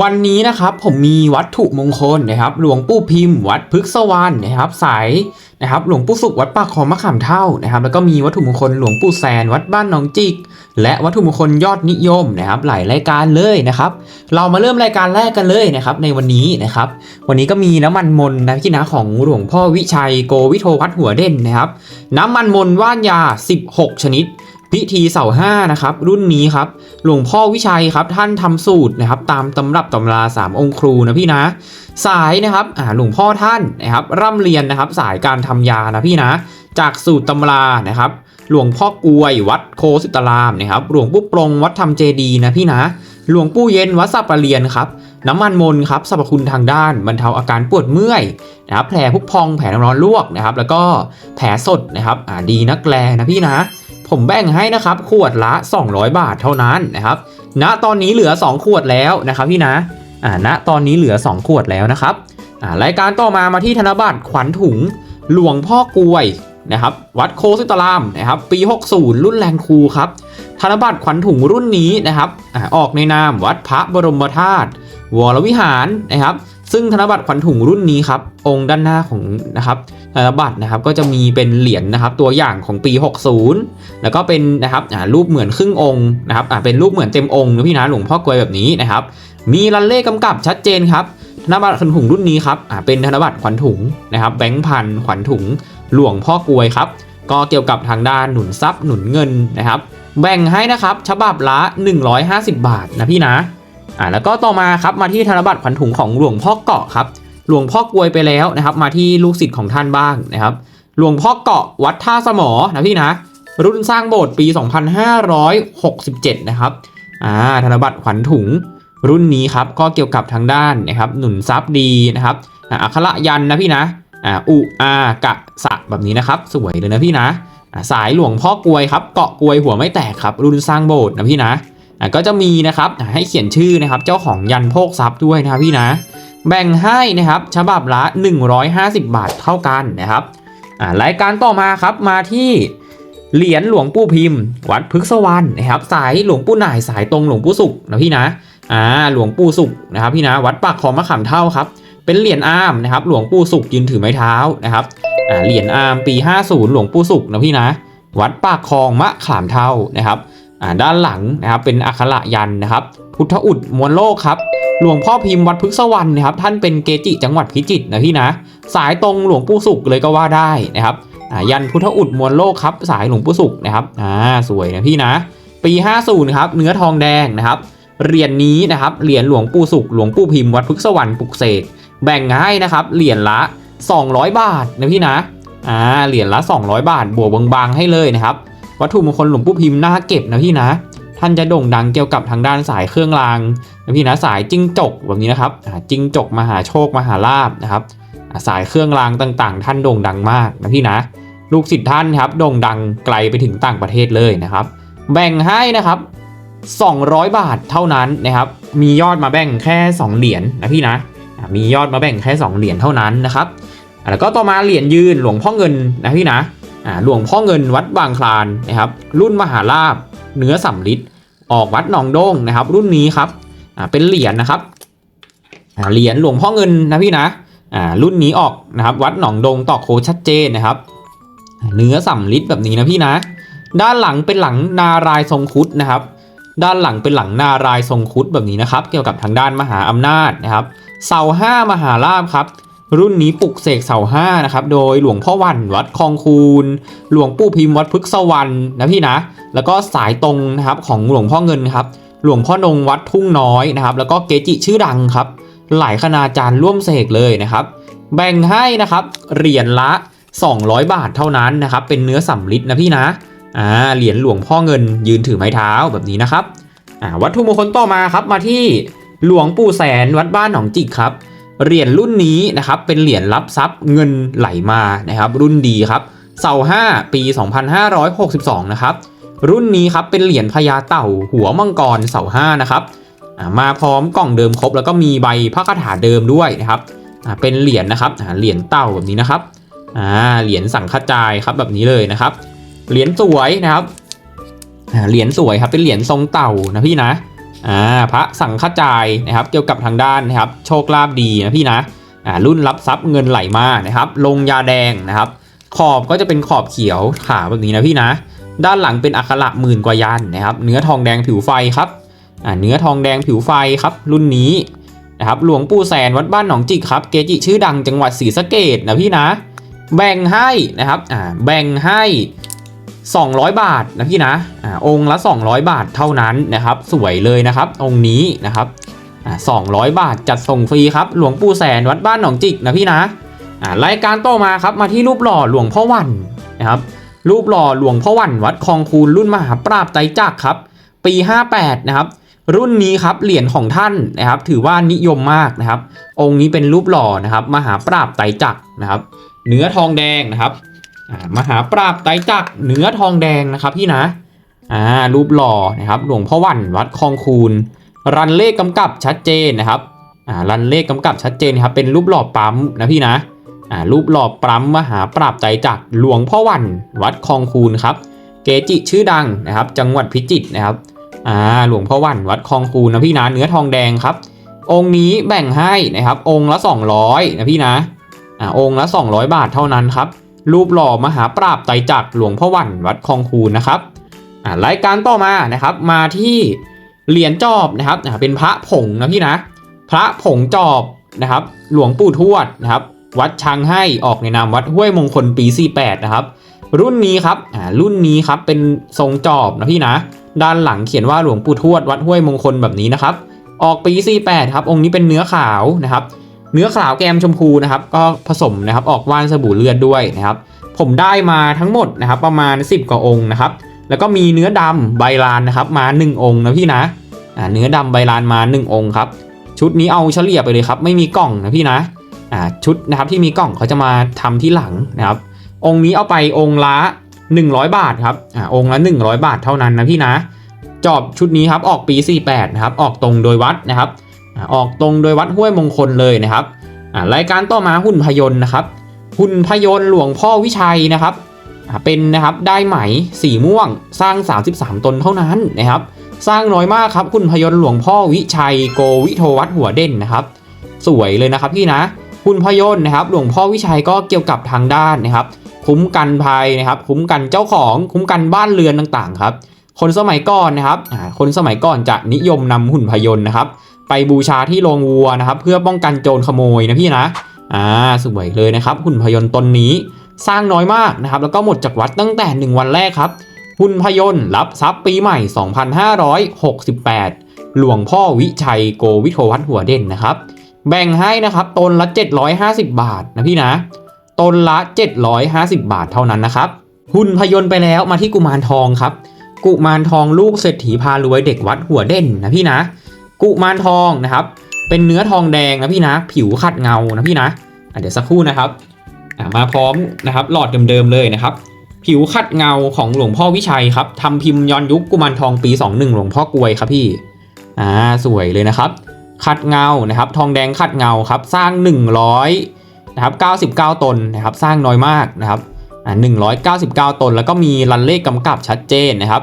วันนี้นะครับผมมีวัตถุมงคลนะครับหลวงปู่พิมพ์ วัดพฤกษวรรณนะครับสายนะครับหลวงปู่สุขวัดปากคลองมะขามเท่านะครับแล้วก็มีวัตถุมงคลหลวงปู่แซน วัดบ้านหนองจิก และวัตถุมงคลยอดนิยมนะครับหลายรายการเลยนะครับเรามาเริ่มรายการแรกกันเลยนะครับในวันนี้นะครับวันนี้ก็มีน้ำมันมนนะพี่นะของหลวงพ่อวิชัยโกวิโทพัฒน์หัวเด่นนะครับน้ำมันมนว่านยา 16 ชนิด พิธีเสาห้านะครับรุ่นนี้ครับหลวงพ่อวิชัยครับท่านทำสูตรนะครับตามตำรับตำราสามองค์ครูนะพี่นะ สายนะครับอ่าหลวงพ่อท่านนะครับร่ำเรียนนะครับสายการทำยานะพี่นะ จากสูตรตำรานะครับ หลวงพ่อกวยวัดโคสิตรามนะครับหลวงปู่ปรงวัดธรรมเจดีนะพี่นะหลวงปู่เย็นวัดสัปะเรียนครับน้ำมันมนครับสรรพคุณทางด้านบรรเทาอาการปวดเมื่อยนะครับแผลพุพองแผลน้ำร้อนลวกนะครับแล้วก็แผลสดนะครับอ่าดีนักแลนะพี่นะ ผมแบ่งให้นะครับ ขวดละ 200 บาทเท่านั้นนะครับณตอนนี้เหลือ 2 ขวดแล้วนะครับพี่นะอ่าณตอนนี้เหลือ 2 ขวดแล้วนะครับอ่ารายการต่อมามาที่ธนบัตรขวัญถุงหลวงพ่อกลวยนะครับวัดโคสิตรามนะครับปี 60 รุ่นแรงครูครับธนบัตรขวัญถุงรุ่นนี้นะครับอออกในนามวัดพระบรมธาตุวรวิหารนะครับ ซึ่งธนบัตรขวัญถุงรุ่นนี้ครับองค์ด้านหน้าของนะครับ ธนบัตรนะครับก็จะมีเป็นเหรียญนะครับตัวอย่างของปี 60 แล้วก็เป็นนะครับอ่ารูปเหมือนครึ่งองค์นะครับอ่าเป็นรูปเหมือนเต็มองค์นะพี่นะหลวงพ่อกลวยแบบนี้นะครับมีรันเลขกำกับชัดเจนครับธนบัตรขวัญถุงรุ่นนี้ครับอ่าเป็นธนบัตรขวัญถุงนะครับแบงค์พันขวัญถุงหลวงพ่อกลวยครับก็เกี่ยวกับทางด้านหนุนทรัพย์หนุนเงินนะครับ แบ่งให้นะครับฉบับละ 150 บาทนะพี่นะอ่าแล้วก็ต่อมาครับมาที่ธนบัตรขวัญถุงของหลวงพ่อเกาะครับ หลวงพ่อกลวยไปแล้วนะครับ มาที่ลูกศิษย์ของท่านบ้างนะครับ หลวงพ่อเกาะวัดท่าสมอนะพี่นะ รุ่นสร้างโบสถ์ปี 2567 นะครับอ่าธนบัตรขวัญถุงรุ่นนี้ครับก็เกี่ยวกับทางด้านนะครับ หนุนทรัพย์ดีนะครับอัคระยันนะพี่นะอ่าอุอากะสะแบบนี้นะครับ สวยเลยนะพี่นะสายหลวงพ่อกลวยครับเกาะกลวยหัวไม่แตกครับ รุ่นสร้างโบสถ์นะพี่นะอ่าก็จะมีนะครับให้เขียนชื่อนะครับ เจ้าของยันโพกทรัพย์ด้วยนะพี่นะ แบ่งให้นะครับฉบับละ 150 บาทเท่ากันนะครับรายการต่อมาครับมาที่เหรียญหลวงปู่พิมพ์ วัดพฤกษวรรณนะครับ สายหลวงปู่หน่ายสายตรงหลวงปู่สุขนะพี่นะอ่าหลวงปู่สุขนะครับพี่นะวัดปากคลองมะขามเท่าครับ เป็นเหรียญอามนะครับหลวงปู่สุขยืนถือไม้เท้านะครับอ่าเหรียญอามปี 50 หลวงปู่สุขนะพี่นะวัดปากคลองมะขามเท่านะครับอ่าด้านหลังนะครับเป็นอักขระยันนะครับ พุทธอุดมวลโลกครับ หลวงพ่อพิมพ์วัดพฤกษวรรณนะครับท่านเป็นเกจิจังหวัดพิจิตรนะพี่นะ สายตรงหลวงปู่สุขเลยก็ว่าได้นะครับอ่ายันพุทธอุดมวลโลกครับสายหลวงปู่สุขนะครับอ่าสวยนะพี่นะ ปี 50ครับเนื้อทองแดงนะครับเหรียญนี้นะครับเหรียญหลวงปู่สุขหลวงปู่พิมพ์วัดพฤกษวรรณปลุกเสกแบ่งให้นะครับเหรียญละ 200 บาทนะพี่นะอ่าเหรียญละ 200 บาทบวกบางๆให้เลยนะครับ วัตถุมงคลหลวงปู่พิมพ์น่าเก็บนะพี่นะ ท่านจะโด่งดังเกี่ยวกับทางด้านสายเครื่องรางนะพี่นะสายจิ้งจกแบบนี้นะครับอ่าจิ้งจกมหาโชคมหาลาบนะครับอ่าสายเครื่องรางต่างๆ ท่านโด่งดังมากนะพี่นะลูกศิษย์ท่านครับโด่งดังไกลไปถึงต่างประเทศเลยนะครับ แบ่งให้นะครับ 200 บาทเท่านั้นนะครับ มียอดมาแบ่งแค่ 2 เหรียญนะพี่นะอ่ามียอดมาแบ่งแค่ 2 เหรียญเท่านั้นนะครับอ่าแล้วก็ต่อมาเหรียญยืนหลวงพ่อเงินนะพี่นะอ่าหลวงพ่อเงินวัดบางคลานนะครับ รุ่นมหาลาบเนื้อสำลิด ออกวัดหนองโด้งนะครับ รุ่นนี้ครับอ่าเป็นเหรียญนะครับอ่าเหรียญหลวงพ่อเงินนะพี่นะอ่ารุ่นนี้ออกนะครับ วัดหนองโดงตอกโคชัดเจนนะครับ เนื้อสำลิดแบบนี้นะพี่นะ ด้านหลังเป็นหลังนารายทรงคุดนะครับ ด้านหลังเป็นหลังนารายทรงคุดแบบนี้นะครับ เกี่ยวกับทางด้านมหาอำนาจนะครับเสาห้ามหาลาภครับ รุ่นนี้ปลุกเสกเสาห้านะครับโดยหลวงพ่อวันวัดคลองคูนหลวงปู่พิมพ์วัดพฤกษวรรณนะพี่นะ แล้วก็สายตรงนะครับของหลวงพ่อเงินครับหลวงพ่อนงวัดทุ่งน้อยนะครับ แล้วก็เกจิชื่อดังครับ หลายคณาจารย์ร่วมเสกเลยนะครับ แบ่งให้นะครับเหรียญละ 200 บาทเท่านั้นนะครับ เป็นเนื้อสำลิดนะพี่นะอ่าเหรียญหลวงพ่อเงินยืนถือไม้เท้าแบบนี้นะครับอ่าวัตถุมงคลต่อมาครับมาที่หลวงปู่แสนวัดบ้านหนองจิกครับ เหรียญรุ่นนี้นะครับเป็นเหรียญรับทรัพย์เงินไหลมานะครับ รุ่นดีครับเสาห้าปี 2562 นะครับ รุ่นนี้ครับเป็นเหรียญพญาเต่าหัวมังกรเสาห้านะครับมาพร้อมกล่องเดิมครบ แล้วก็มีใบพระคาถาเดิมด้วยนะครับเป็นเหรียญนะครับเหรียญเต่าแบบนี้นะครับเหรียญสังฆจายครับแบบนี้เลยนะครับเหรียญสวยนะครับเหรียญสวยครับเป็นเหรียญทรงเต่านะพี่นะ อ่าพระสังฆจายนะครับเกี่ยวกับทางด้านนะครับโชคลาภดีนะพี่นะอ่ารุ่นรับทรัพย์เงินไหลมานะครับลงยาแดงนะครับ ขอบก็จะเป็นขอบเขียวขาวแบบนี้นะพี่นะ ด้านหลังเป็นอักขระหมื่นกว่ายันนะครับ เนื้อทองแดงผิวไฟครับอ่าเนื้อทองแดงผิวไฟครับ รุ่นนี้นะครับหลวงปู่แสนวัดบ้านหนองจิกครับเกจิชื่อดังจังหวัดศรีสะเกดนะพี่นะ แบ่งให้นะครับอ่าแบ่งให้ 200 บาทนะพี่นะอ่าองค์ละ 200 บาทเท่านั้นนะครับ สวยเลยนะครับ องค์นี้นะครับอ่า200 บาทจัดส่งฟรีครับ หลวงปู่แสนวัดบ้านหนองจิกนะพี่นะอ่ารายการต่อมาครับมาที่รูปหล่อหลวงพ่อวันนะครับ รูปหล่อหลวงพ่อวันวัดคลองคูนรุ่นมหาปราบไตจักครับ ปี 58 นะครับรุ่นนี้ครับเหรียญของท่านนะครับ ถือว่านิยมมากนะครับ องค์นี้เป็นรูปหล่อนะครับ มหาปราบไตจักนะครับ เนื้อทองแดงนะครับ มหาปราบไตจักรเนื้อทองแดงนะครับพี่นะอ่ารูปหล่อนะครับหลวงพ่อวันวัดคลองคูนรันเลขกำกับชัดเจนนะครับอ่ารันเลขกำกับชัดเจนครับเป็นรูปหล่อปั๊มนะพี่นะอ่ารูปหล่อปั๊มมหาปราบไตจักรหลวงพ่อวันวัดคลองคูนครับเกจิชื่อดังนะครับ จังหวัดพิจิตรนะครับอ่าหลวงพ่อวันวัดคลองคูนนะพี่นะเนื้อทองแดงครับ องค์นี้แบ่งให้นะครับ องค์ละ 200นะพี่นะอ่าองค์ละ 200 บาทเท่านั้นครับ รูปหล่อมหาปราบไตจักรหลวงพ่อวันวัดคลองคูนะครับรายการต่อมานะครับมาที่เหรียญจอบนะครับเป็นพระผงนะพี่นะ พระผงจอบนะครับ หลวงปู่ทวดนะครับ วัดช้างให้ออกในนามวัดห้วยมงคลปี 48 นะครับ รุ่นนี้ครับรุ่นนี้ครับเป็นทรงจอบนะพี่นะ ด้านหลังเขียนว่าหลวงปู่ทวดวัดห้วยมงคลแบบนี้นะครับ ออกปี 48 ครับ องค์นี้เป็นเนื้อขาวนะครับ เนื้อขาวแกมชมพูนะครับ ก็ผสมนะครับออกว่านสบู่เลือดด้วยนะครับ ผมได้มาทั้งหมดนะครับ ประมาณ 10 กว่าองค์นะครับ แล้วก็มีเนื้อดำใบลานนะครับ มา 1 องค์นะพี่นะอ่าเนื้อดำใบลานมา 1 องค์ครับ ชุดนี้เอาเฉลี่ยไปเลยครับ ไม่มีกล่องนะพี่นะอ่าชุดนะครับที่มีกล่องเขาจะมาทำที่หลังนะครับ องค์นี้เอาไปองค์ละ 100 บาทครับอ่าองค์ละ 100 บาทเท่านั้นนะพี่นะ จอบชุดนี้ครับออกปี 48นะครับออกตรงโดยวัดนะครับ ออกตรงโดยวัดห้วยมงคลเลยนะครับรายการต่อมาหุ่นพยนต์นะครับ หุ่นพยนต์หลวงพ่อวิชัยนะครับเป็นนะครับได้ไหมสีม่วงสร้าง 33 ตนเท่านั้นนะครับ สร้างน้อยมากครับหุ่นพยนต์หลวงพ่อวิชัยโกวิโทวัดหัวเด่นนะครับ สวยเลยนะครับพี่นะหุ่นพยนต์นะครับ หลวงพ่อวิชัยก็เกี่ยวกับทางด้านนะครับ คุ้มกันภัยนะครับ คุ้มกันเจ้าของคุ้มกันบ้านเรือนต่างๆครับ คนสมัยก่อนนะครับคนสมัยก่อนจะนิยมนำหุ่นพยนต์นะครับ ไปบูชาที่โรงวัวนะครับ เพื่อป้องกันโจรขโมยนะพี่นะอ่าสวยเลยนะครับหุ่นพยนต์ตนนี้สร้างน้อยมากนะครับ แล้วก็หมดจากวัดตั้งแต่ 1 วันแรกครับ หุ่นพยนต์รับทรัพย์ปีใหม่ 2568 หลวงพ่อวิชัยโกวิโทวัฒน์หัวเด่นนะครับ แบ่งให้นะครับตนละ 750 บาทนะพี่นะตนละ 750 บาทเท่านั้นนะครับ หุ่นพยนต์ไปแล้วมาที่กุมารทองครับ กุมารทองลูกเศรษฐีพารวยเด็กวัดหัวเด่นนะพี่นะ กุมารทองนะครับ เป็นเนื้อทองแดงนะพี่นะ ผิวขัดเงานะพี่นะะเดี๋ยวสักครู่นะครับมาพร้อมนะครับ หลอดเดิมๆเลยนะครับ ผิวขัดเงาของหลวงพ่อวิชัยครับทำพิมพ์ย้อนยุคกุมารทองปี 21 หลวงพ่อกวยครับพี่อ่าสวยเลยนะครับ ขัดเงานะครับ ทองแดงขัดเงาครับ สร้าง 100นะครับ99 ตนนะครับ สร้างน้อยมากนะครับอ่า199 ตน แล้วก็มีรันเลขกำกับชัดเจนนะครับ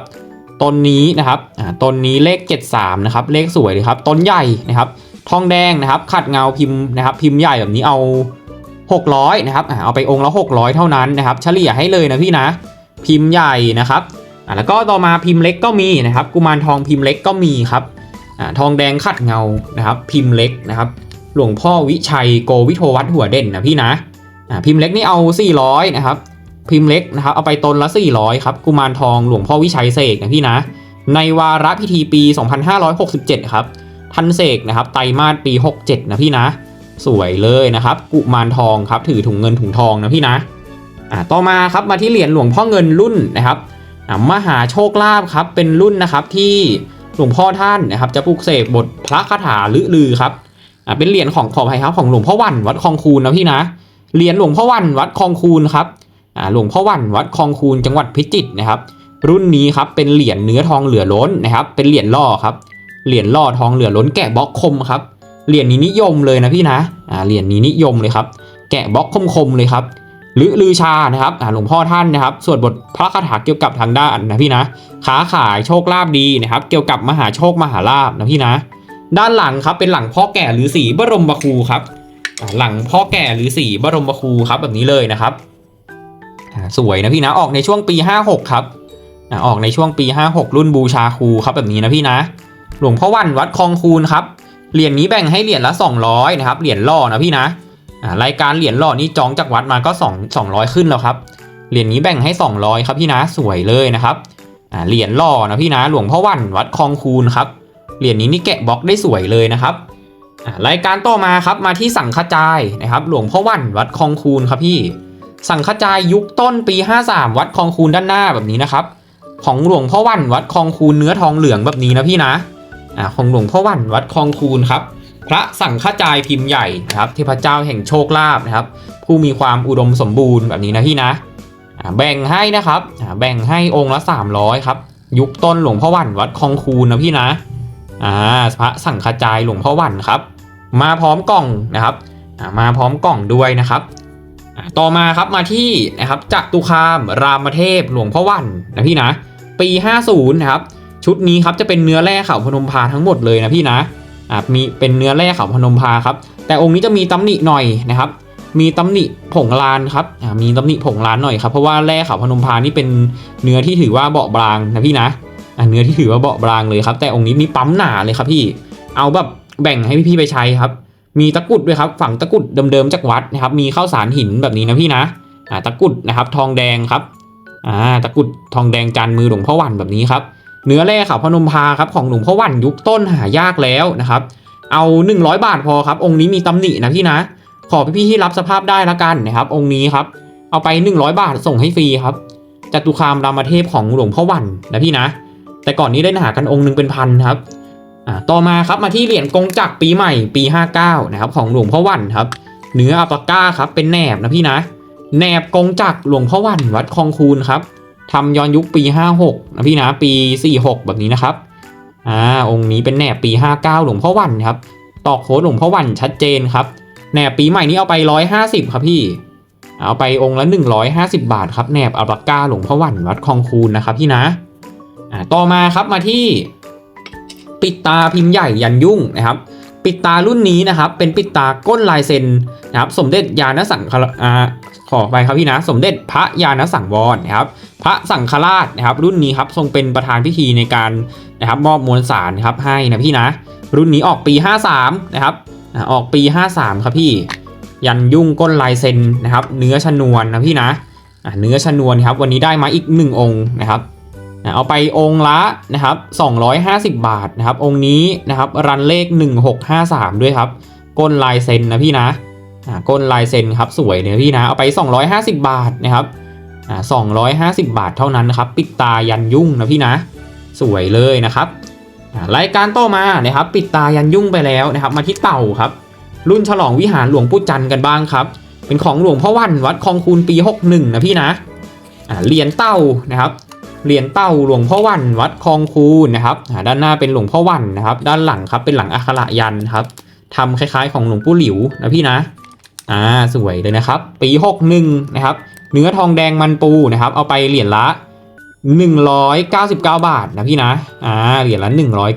ต้นนี้นะครับอ่าต้นนี้เลข 73นะครับเลขสวยเลยครับต้นใหญ่นะครับทองแดงนะครับขัดเงาพิมพ์นะครับพิมพ์ใหญ่แบบนี้เอา 600นะครับเอาไปองค์ละ 600 เท่านั้นนะครับเฉลี่ยให้เลยนะพี่นะพิมพ์ใหญ่นะครับอ่าแล้วก็ต่อมาพิมพ์เล็กก็มีนะครับกุมารทองพิมพ์เล็กก็มีครับอ่าทองแดงขัดเงานะครับพิมพ์เล็กนะครับหลวงพ่อวิชัยโกวิโทวัฒหัวเด่นนะพี่นะอ่าพิมพ์เล็กนี่เอา 400นะครับ พิมพ์เล็กนะครับเอาไปตนละ 400 ครับ กุมารทองหลวงพ่อวิชัยเสกนะพี่นะ ในวาระพิธีปี 2567 ครับทันเสกนะครับไตรมาสปี 67 นะพี่นะ สวยเลยนะครับ กุมารทองครับถือถุงเงินถุงทองนะพี่นะอ่าต่อมาครับมาที่เหรียญหลวงพ่อเงินรุ่นนะครับอ่ามหาโชคลาภครับเป็นรุ่นนะครับที่หลวงพ่อท่านนะครับจะปลุกเสกบทพระคาถาลือลือครับอ่าเป็นเหรียญของขอภัยครับของหลวงพ่อวันวัดคลองคูนนะพี่นะเหรียญหลวงพ่อวันวัดคลองคูนครับ หลวงพ่อวันวัดคลองคูนจังหวัดพิจิตรนะครับ รุ่นนี้ครับเป็นเหรียญเนื้อทองเหลือล้นนะครับ เป็นเหรียญล่อครับเหรียญล่อทองเหลือล้นแกะบล็อกคมครับเหรียญนี้นิยมเลยนะพี่นะอ่าเหรียญนี้นิยมเลยครับ แกะบล็อกคมๆเลยครับหรือลือชานะครับอ่าหลวงพ่อท่านนะครับสวดบทพระคาถาเกี่ยวกับทางด้านนะพี่นะค้าขายโชคลาภดีนะครับ เกี่ยวกับมหาโชคมหาลาภนะพี่นะ ด้านหลังครับเป็นหลังพ่อแก่หรือสีบรมบครูครับหลังพ่อแก่หรือสีบรมบครูครับแบบนี้เลยนะครับ สวยนะพี่นะออกในช่วงปี 56 ครับออกในช่วงปี 56 รุ่นบูชาครูครับแบบนี้นะพี่นะ หลวงพ่อวันวัดคลองคูนครับเหรียญนี้แบ่งให้เหรียญละ 200นะครับเหรียญล่อนะพี่นะรายการเหรียญล่อนี่จองจากวัดมาก็2 200 ขึ้นแล้วครับเหรียญนี้แบ่งให้ 200 ครับพี่นะสวยเลยนะครับเหรียญล่อนะพี่นะหลวงพ่อวันวัดคลองคูนครับเหรียญนี้นี่แกะบล็อกได้สวยเลยนะครับรายการต่อมาครับมาที่สังฆจายนะครับ หลวงพ่อวันวัดคลองคูนครับพี่ สังฆจายยุคต้นปี 53 วัดคลองคูนด้านหน้าแบบนี้นะครับ ของหลวงพ่อวันวัดคลองคูนเนื้อทองเหลืองแบบนี้นะพี่นะอ่าของหลวงพ่อวันวัดคลองคูนครับ พระสังฆจายพิมพ์ใหญ่นะครับเทพเจ้าแห่งโชคลาภนะครับ ผู้มีความอุดมสมบูรณ์แบบนี้นะพี่นะอ่าแบ่งให้นะครับอ่าแบ่งให้องค์ละ 300ครับยุคต้นหลวงพ่อวันวัดคลองคูนนะพี่นะอ่าพระสังฆจายหลวงพ่อวันครับ มาพร้อมกล่องนะครับมาพร้อมกล่องด้วยนะครับ ต่อมาครับมาที่นะครับจักตุคามรามเทพหลวงพ่อวันนะพี่นะ ปี 50นะครับชุดนี้ครับจะเป็นเนื้อแร่เขาพนมพาทั้งหมดเลยนะพี่นะอ่ามีเป็นเนื้อแร่เขาพนมพาครับ แต่องค์นี้จะมีตำหนิหน่อยนะครับ มีตำหนิผงลานครับอ่ามีตำหนิผงลานหน่อยครับเพราะว่าแร่เขาพนมพานี่เป็นเนื้อที่ถือว่าเบาบางนะพี่นะอะเนื้อที่ถือว่าเบาบางเลยครับ แต่องค์นี้มีปั๊มหนาเลยครับพี่ เอาแบบแบ่งให้พี่ๆไปใช้ครับ มีตะกุดด้วยครับฝั่งตะกุดเดิมๆจากวัดนะครับ มีข้าวสารหินแบบนี้นะพี่นะอ่าตะกุดนะครับ ทองแดงครับอ่าตะกุดทองแดงจานมือหลวงพ่อวันแบบนี้ครับ เนื้อแร่ขาวพนมพาครับของหลวงพ่อวันยุคต้นหายากแล้วนะครับ เอา 100 บาทพอครับ องค์นี้มีตำหนินะพี่นะ ขอพี่ๆที่รับสภาพได้ละกันนะครับ องค์นี้ครับ เอาไป 100 บาทส่งให้ฟรีครับจตุคามรามเทพของหลวงพ่อวันนะพี่นะ แต่ก่อนนี้ได้หากันองค์หนึ่งเป็นพันครับ ต่อมาครับมาที่เหรียญกงจักรปีใหม่ปี 59นะครับของหลวงพ่อวันครับ เนื้ออัปปาก้าครับเป็นแหนบนะพี่นะแหนบกงจักรหลวงพ่อวันวัดคลองคูนครับทำย้อนยุคปี 56นะพี่นะปี 46 แบบนี้นะครับอ่าองค์นี้เป็นแหนบปี 59 หลวงพ่อวันครับตอกโค้ดหลวงพ่อวันชัดเจนครับแหนบปีใหม่นี้เอาไป 150 ครับพี่เอาไปองค์ละ 150 บาทครับแหนบอัปปาก้าหลวงพ่อวันวัดคลองคูนนะครับพี่นะอ่าต่อมาครับมาที่ ปิดตาพิมพ์ใหญ่ยันยุ่งนะครับ ปิดตารุ่นนี้นะครับ เป็นปิดตาก้นลายเซ็นนะครับ สมเด็จยานสังฆาขอไปครับพี่นะ สมเด็จพระยานสังวรนะครับ พระสังฆราชนะครับ รุ่นนี้ครับทรงเป็นประธานพิธีในการนะครับมอบมวลสารนะครับให้นะพี่นะ รุ่นนี้ออกปี 53 นะครับออกปี 53 ครับพี่ ยันยุ่งก้นลายเซ็นนะครับ เนื้อชนวนนะพี่นะเนื้อชนวนครับวันนี้ได้มาอีก 1 องค์นะครับ เอาไปองค์ละนะครับ 250 บาทนะครับ องค์นี้นะครับรันเลข 1653 ด้วยครับก้นลายเซ็นนะพี่นะอ่าก้นลายเซ็นครับสวยเลยพี่นะเอาไป 250 บาทนะครับอ่า250 บาทเท่านั้นนะครับปิดตายันยุ่งนะพี่นะสวยเลยนะครับอ่ารายการต่อมานะครับ ปิดตายันยุ่งไปแล้วนะครับ มาที่เต่าครับ รุ่นฉลองวิหารหลวงปู่จันทร์กันบ้างครับ เป็นของหลวงพ่อวันวัดคลองคูนปี 61 นะพี่นะอ่าเหรียญเต่านะครับ เหรียญเต้าหลวงพ่อวันวัดคลองคูนนะครับด้านหน้าเป็นหลวงพ่อวันนะครับ ด้านหลังครับเป็นหลังอัคระยันครับทำคล้ายๆ ของหลวงปู่หลิวนะพี่นะอ่าสวยเลยนะครับ ปี61นะครับ เนื้อทองแดงมันปูนะครับ เอาไปเหรียญละ 199 บาทนะพี่นะอ่าเหรียญละ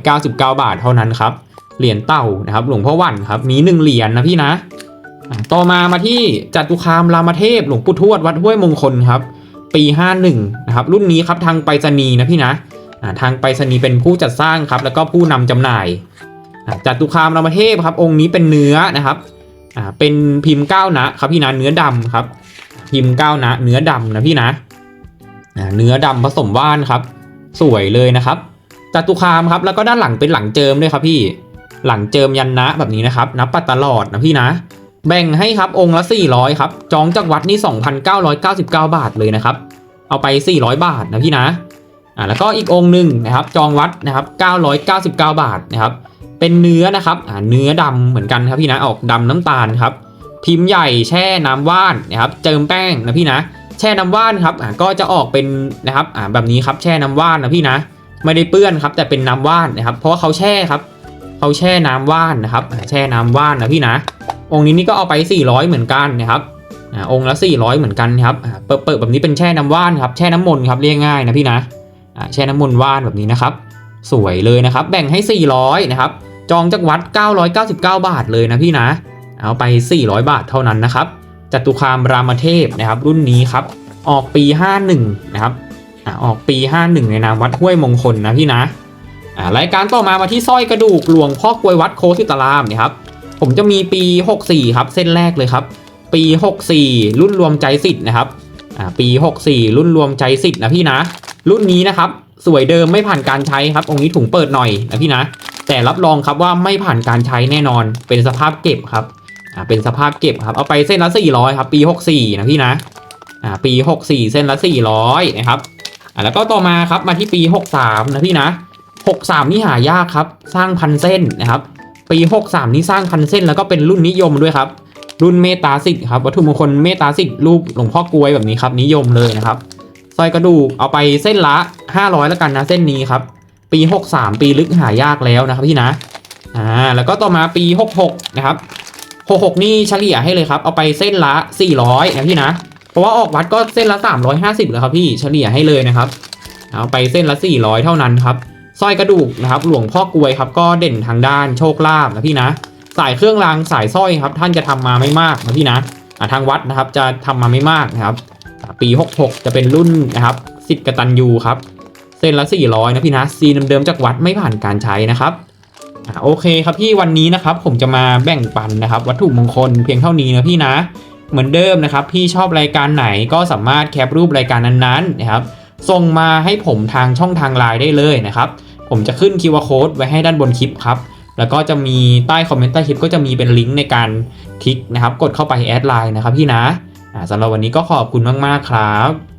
199 บาทเท่านั้นครับเหรียญเต่านะครับ หลวงพ่อวันครับ มีหนึ่งเหรียญนะพี่นะต่อมามาที่จัตุคามรามเทพหลวงปู่ทวดวัดห้วยมงคลครับ ปี 51นะครับรุ่นนี้ครับทางไปรษณีย์นะพี่นะทางไปรษณีย์เป็นผู้จัดสร้างครับแล้วก็ผู้นำจำหน่ายจัตุคามรามเทพครับองค์นี้เป็นเนื้อนะครับเป็นพิมพ์ก้าวนะครับพี่นะเนื้อดำครับพิมพ์ก้าวนะเนื้อดำนะพี่นะเนื้อดำผสมว่านครับ สวยเลยนะครับจัตุคามครับแล้วก็ด้านหลังเป็นหลังเจิมด้วยครับพี่หลังเจิมยันนะแบบนี้นะครับ นับปัดตลอดนะพี่นะ แบ่งให้ครับองค์ละ 400 ครับ จองจากวัดนี่ 2,999 บาทเลยนะครับ เอาไป 400 บาทนะพี่นะอ่าแล้วก็อีกองค์หนึ่งนะครับ จองวัดนะครับ 999 บาทนะครับ เป็นเนื้อนะครับอ่าเนื้อดำเหมือนกันครับพี่นะออกดำน้ำตาลครับ พิมพ์ใหญ่แช่น้ำว่านนะครับ เจิมแป้งนะพี่นะ แช่น้ำว่านครับอ่าก็จะออกเป็นนะครับอ่าแบบนี้ครับแช่น้ำว่านนะพี่นะ ไม่ได้เปื้อนครับ แต่เป็นน้ำว่านนะครับ เพราะว่าเขาแช่ครับเขาแช่น้ำว่านนะครับ แช่น้ำว่านนะพี่นะ องค์นี้นี่ก็เอาไป 400 เหมือนกันนะครับอ่าองค์ละ 400 เหมือนกันครับเปิดเปิดแบบนี้เป็นแช่น้ำว่านครับแช่น้ำมนต์ครับเรียกง่ายนะพี่นะแช่น้ำมนต์ว่านแบบนี้นะครับ สวยเลยนะครับ แบ่งให้ 400 นะครับ จองจากวัด 999 บาทเลยนะพี่นะ เอาไป 400 บาทเท่านั้นนะครับจตุคามรามเทพนะครับ รุ่นนี้ครับออกปี 51 นะครับออกปี 51 ในนามวัดห้วยมงคลนะพี่นะรายการต่อมามาที่สร้อยกระดูกหลวงพ่อกลวยวัดโคสิตารามนะครับ ผมจะมีปี 64 ครับ เส้นแรกเลยครับ ปี 64 รุ่นรวมใจสิทธิ์นะครับอ่าปี 64 รุ่นรวมใจสิทธิ์นะพี่นะ รุ่นนี้นะครับ สวยเดิมไม่ผ่านการใช้ครับองค์นี้ถุงเปิดหน่อยนะพี่นะ แต่รับรองครับว่าไม่ผ่านการใช้แน่นอน เป็นสภาพเก็บครับอ่าเป็นสภาพเก็บครับ เอาไปเส้นละ 400 ครับ ปี 64 นะพี่นะอ่าปี 64 เส้นละ 400 นะครับอ่าแล้วก็ต่อมาครับมาที่ปี 63 นะพี่นะ 63 นี่หายากครับ สร้างพันเส้นนะครับ ปี 63 นี่สร้างพันเส้นแล้วก็เป็นรุ่นนิยมด้วยครับ รุ่นเมตาสิทธิ์ครับวัตถุมงคลเมตาสิทธิ์รูปหลวงพ่อกลวยแบบนี้ครับนิยมเลยนะครับสร้อยกระดูกเอาไปเส้นละ 500 แล้วกันนะเส้นนี้ครับปี 63 ปีลึกหายากแล้วนะครับพี่นะอ่าแล้วก็ต่อมาปี 66 นะครับ 66 นี่เฉลี่ยให้เลยครับ เอาไปเส้นละ 400 นะพี่นะ เพราะว่าออกวัดก็เส้นละ 350เลยครับพี่เฉลี่ยให้เลยนะครับ เอาไปเส้นละ 400 เท่านั้นครับ สร้อยกระดูกนะครับ หลวงพ่อกวยครับก็เด่นทางด้านโชคลาภนะพี่นะ สายเครื่องรางสายสร้อยครับ ท่านจะทำมาไม่มากนะพี่นะทางวัดนะครับจะทำมาไม่มากนะครับ ปี 66 จะเป็นรุ่นนะครับสิทธิ์กตัญญูครับเส้นละ400นะพี่นะซีเดิมๆจากวัดไม่ผ่านการใช้นะครับอโอเคครับพี่วันนี้นะครับผมจะมาแบ่งปันนะครับ วัตถุมงคลเพียงเท่านี้นะพี่นะ เหมือนเดิมนะครับพี่ชอบรายการไหนก็สามารถแคปรูปรายการนั้นๆนะครับส่งมาให้ผมทางช่องทางไลน์ได้เลยนะครับ ผมจะขึ้น QR code ไว้ให้ด้านบนคลิปครับ แล้วก็จะมีใต้คอมเมนต์ใต้คลิปก็จะมีเป็นลิงก์ในการคลิกนะครับ กดเข้าไปแอดไลน์นะครับพี่นะอ่าสำหรับวันนี้ก็ขอบคุณมาก ๆ ครับ